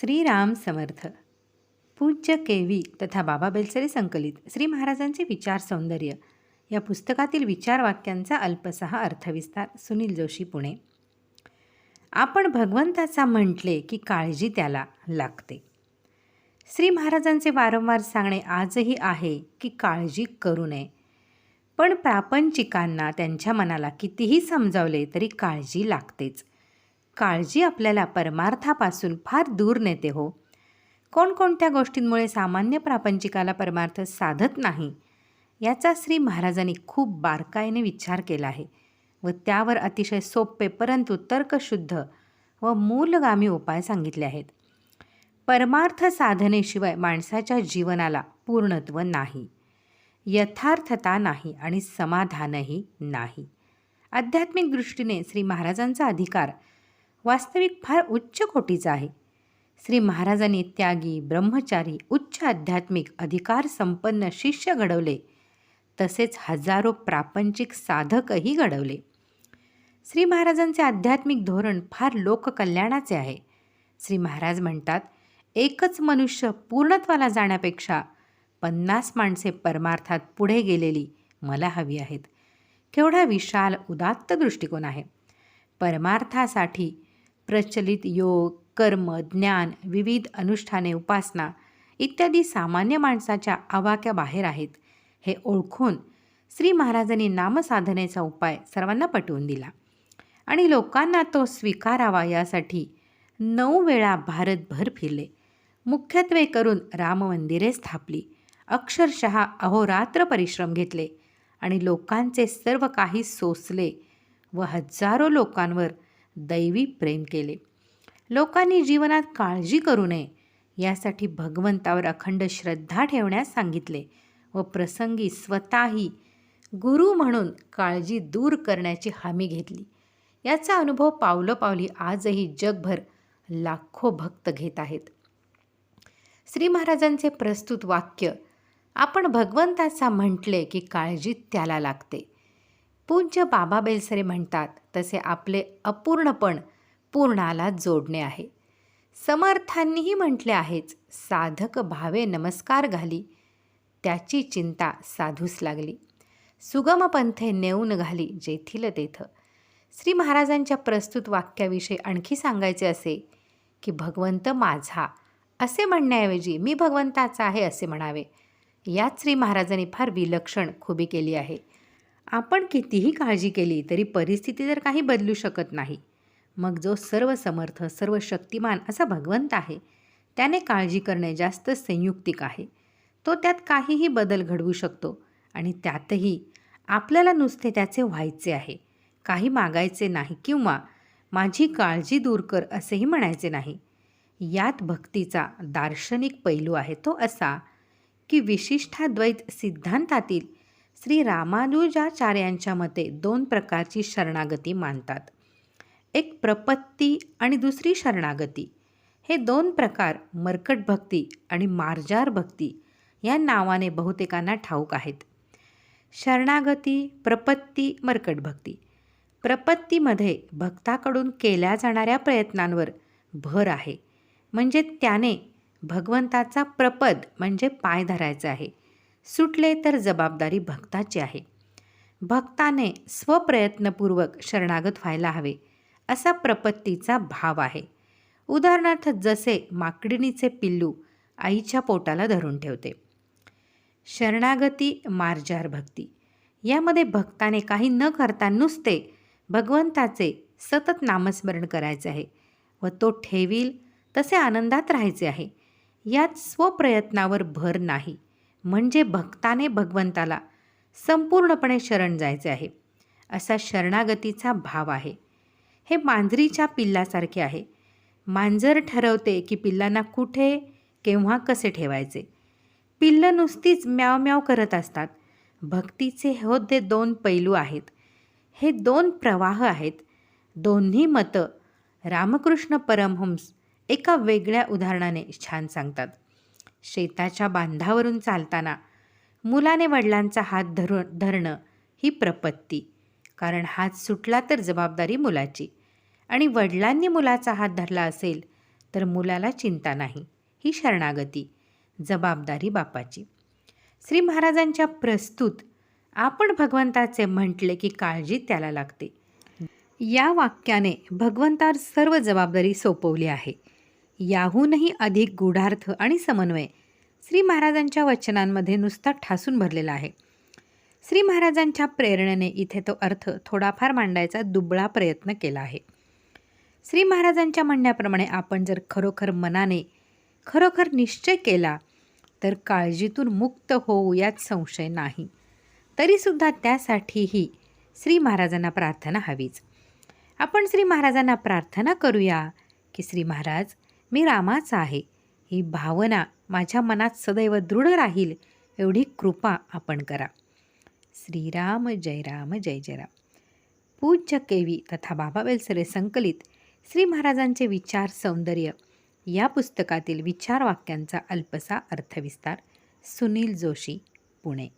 श्रीराम समर्थ. पूज्य केवी तथा बाबा बेलसरे संकलित. श्री महाराजांचे विचार सौंदर्य. या पुस्तकातील विचार वाक्यांचा अल्पसहा अर्थविस्तार. सुनील जोशी पुणे. आपण भगवंताचा म्हटले की काळजी त्याला लागते. श्री महाराजांचे वारंवार सांगणे आजही आहे की काळजी करू नये. पण प्रापंचिकांना त्यांच्या मनाला कितीही समजावले तरी काळजी लागतेच. काळजी आपल्याला परमार्थापासून फार दूर नेते हो. कोणकोणत्या गोष्टींमुळे सामान्य प्रापंचिकाला परमार्थ साधत नाही? याचा श्री महाराजांनी खूप बारकाईने विचार केला आहे व त्यावर अतिशय सोपे परंतु तर्कशुद्ध व मूलगामी उपाय सांगितले आहेत. परमार्थ साधनेशिवाय माणसाच्या जीवनाला पूर्णत्व नाही. यथार्थता नाही आणि समाधानही नाही. आध्यात्मिक दृष्टीने श्री महाराजांचा अधिकार वास्तविक फार उच्च कोटीचा आहे. श्री महाराजांनी त्यागी ब्रह्मचारी उच्च आध्यात्मिक अधिकार संपन्न शिष्य घडवले. तसेच हजारो प्रापंचिक साधकही घडवले. श्री महाराजांचे आध्यात्मिक धोरण फार लोककल्याणाचे आहे. श्री महाराज म्हणतात एकच मनुष्य पूर्णत्वाला जाण्यापेक्षा पन्नास माणसे परमार्थात पुढे गेलेली मला हवी आहेत. केवढा विशाल उदात्त दृष्टिकोन आहे. परमार्थासाठी प्रचलित योग कर्म ज्ञान विविध अनुष्ठाने उपासना इत्यादी सामान्य माणसाच्या आवाक्या बाहेर आहेत. हे ओळखून श्री महाराजांनी नामसाधनेचा उपाय सर्वांना पटवून दिला. आणि लोकांना तो स्वीकारावा यासाठी नऊ वेळा भारतभर फिरले. मुख्यत्वे करून राममंदिरे स्थापली. अक्षरशः अहोरात्र परिश्रम घेतले. आणि लोकांचे सर्व काही सोसले व हजारो लोकांवर दैवी प्रेम केले. लोकांनी जीवनात काळजी करू नये यासाठी भगवंतावर अखंड श्रद्धा ठेवण्यास सांगितले व प्रसंगी स्वतःही गुरु म्हणून काळजी दूर करण्याची हमी घेतली. याचा अनुभव पावलोपावली आजही जगभर लाखो भक्त घेत आहेत. श्री महाराजांचे प्रस्तुत वाक्य आपण भगवंताचा म्हटले की काळजी त्याला लागते. पूज्य बाबा बेलसरे म्हणतात तसे आपले अपूर्णपण पूर्णाला जोडणे आहे. समर्थांनीही म्हटले आहेच साधक भावे नमस्कार घाली. त्याची चिंता साधूस लागली. सुगम पंथे नेऊन घाली जेथील तेथ. श्री महाराजांच्या प्रस्तुत वाक्याविषयी आणखी सांगायचे असे की भगवंत माझा असे म्हणण्याऐवजी मी भगवंताचा आहे असे म्हणावे. यात श्री महाराजांनी फार विलक्षण खुबी केली आहे. आपण कितीही काळजी केली तरी परिस्थिती तर काही बदलू शकत नाही. मग जो सर्व समर्थ सर्व शक्तिमान असा भगवंत आहे त्याने काळजी करणे जास्त संयुक्तिक आहे. तो त्यात काहीही बदल घडवू शकतो आणि त्यातही आपल्याला नुसते त्याचे व्हायचे आहे. काही मागायचे नाही किंवा माझी काळजी दूर कर असेही म्हणायचे नाही. यात भक्तीचा दार्शनिक पैलू आहे तो असा की विशिष्टाद्वैत सिद्धांतातील श्री रामानुजाचार्यांच्या मते दोन प्रकारची शरणागती मानतात. एक प्रपत्ती आणि दुसरी शरणागती. हे दोन प्रकार मर्कट भक्ती आणि मार्जार भक्ती या नावाने बहुतेकांना ठाऊक आहेत. शरणागती प्रपत्ती मर्कट भक्ती. प्रपत्तीमध्ये भक्ताकडून केल्या जाणाऱ्या प्रयत्नांवर भर आहे. म्हणजे त्याने भगवंताचा प्रपद म्हणजे पाय धरायचा आहे. सुटले तर जबाबदारी भक्ताची आहे. भक्ताने स्वप्रयत्नपूर्वक शरणागत व्हायला हवे असा प्रपत्तीचा भाव आहे. उदाहरणार्थ जसे माकडिणीचे पिल्लू आईच्या पोटाला धरून ठेवते. शरणागती मार्जार भक्ती. यामध्ये भक्ताने काही न करता नुसते भगवंताचे सतत नामस्मरण करायचे आहे व तो ठेवील तसे आनंदात राहायचे आहे. यात स्वप्रयत्नावर भर नाही. म्हणजे भक्ताने भगवंताला संपूर्णपणे शरण जायचे आहे. असा शरणागतीचा भाव आहे. हे मांजरीच्या पिल्लासारखे आहे. मांजर ठरवते की पिल्लांना कुठे केव्हा कसे ठेवायचे. पिल्लं नुसतीच म्याव म्याव करत असतात. भक्तीचे होते दोन पैलू आहेत. हे दोन प्रवाह आहेत. दोन्ही मतं रामकृष्ण परमहंस एका वेगळ्या उदाहरणाने छान सांगतात. शेताच्या बांधावरून चालताना मुलाने वडिलांचा हात धरून धरणं ही प्रपत्ती. कारण हात सुटला तर जबाबदारी मुलाची. आणि वडिलांनी मुलाचा हात धरला असेल तर मुलाला चिंता नाही. ही शरणागती. जबाबदारी बापाची. श्री महाराजांच्या प्रस्तुत आपण भगवंताचे म्हटले की काळजी त्याला लागते. या वाक्याने भगवंतावर सर्व जबाबदारी सोपवली आहे. याहूनही अधिक गूढार्थ आणि समन्वय श्री महाराजांच्या वचनांमध्ये नुसता ठासून भरलेला आहे. श्री महाराजांच्या प्रेरणेने इथे तो अर्थ थोडाफार मांडायचा दुबळा प्रयत्न केला आहे. श्री महाराजांच्या म्हणण्याप्रमाणे आपण जर खरोखर मनाने खरोखर निश्चय केला तर काळजीतून मुक्त होऊ यात संशय नाही. तरीसुद्धा त्यासाठीही श्री महाराजांना प्रार्थना हवीच. आपण श्री महाराजांना प्रार्थना करूया की श्री महाराज मी रामाचा आहे. ही भावना माझ्या मनात सदैव दृढ राहील एवढी कृपा आपण करा. श्रीराम जय राम जय जय राम. पूज्य केवी तथा बाबा बेलसरे संकलित श्री महाराजांचे विचार सौंदर्य या पुस्तकातील विचार वाक्यांचा अल्पसा अर्थविस्तार सुनील जोशी पुणे.